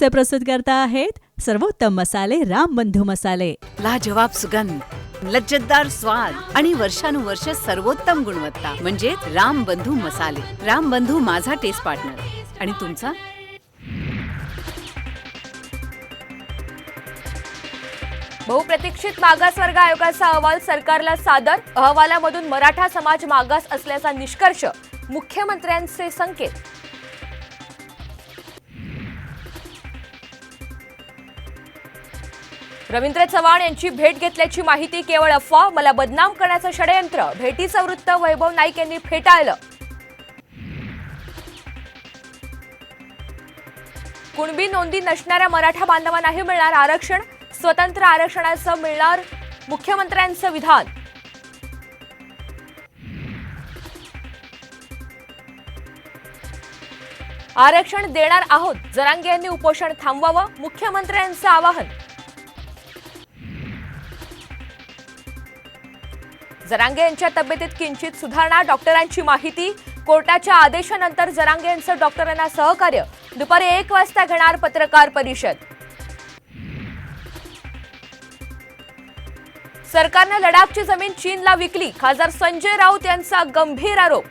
चे प्रस्तुत करता आहेत सर्वोत्तम मसाले राम बंधू मसाले. लाजवाब सुगंध लज्जतदार स्वाद आणि वर्षानुवर्ष सर्वोत्तम गुणवत्ता म्हणजे राम बंधू मसाले. राम बंधू माझा टेस्ट पार्टनर आणि तुमचा? बहुप्रतीक्षित मागासवर्ग आयोगाचा अहवाल सरकारला सादर. अहवालामधून मराठा समाज मागास असल्याचा निष्कर्ष मुख्यमंत्र्यांचे संकेत. रवींद्र चव्हाण यांची भेट घेतल्याची माहिती केवळ अफवा मला बदनाम करण्याचं षडयंत्र भेटीचं वृत्त वैभव नाईक यांनी फेटाळलं. कुणबी नोंदी नसणाऱ्या मराठा बांधवांनाही मिळणार आरक्षण स्वतंत्र आरक्षणाचं मिळणार मुख्यमंत्र्यांचं विधान. आरक्षण देणार आहोत जरांगे यांनी उपोषण थांबवावं मुख्यमंत्र्यांचं आवाहन. जरांगे यांच्या तब्येतीत किंचित सुधारणा डॉक्टरांची माहिती. कोर्टाच्या आदेशानंतर जरांगे यांचं डॉक्टरांना सहकार्य. दुपारी एक वाजता घेणार पत्रकार परिषद. सरकारनं लडाखची जमीन चीनला विकली. खासदार संजय राऊत यांचा गंभीर आरोप.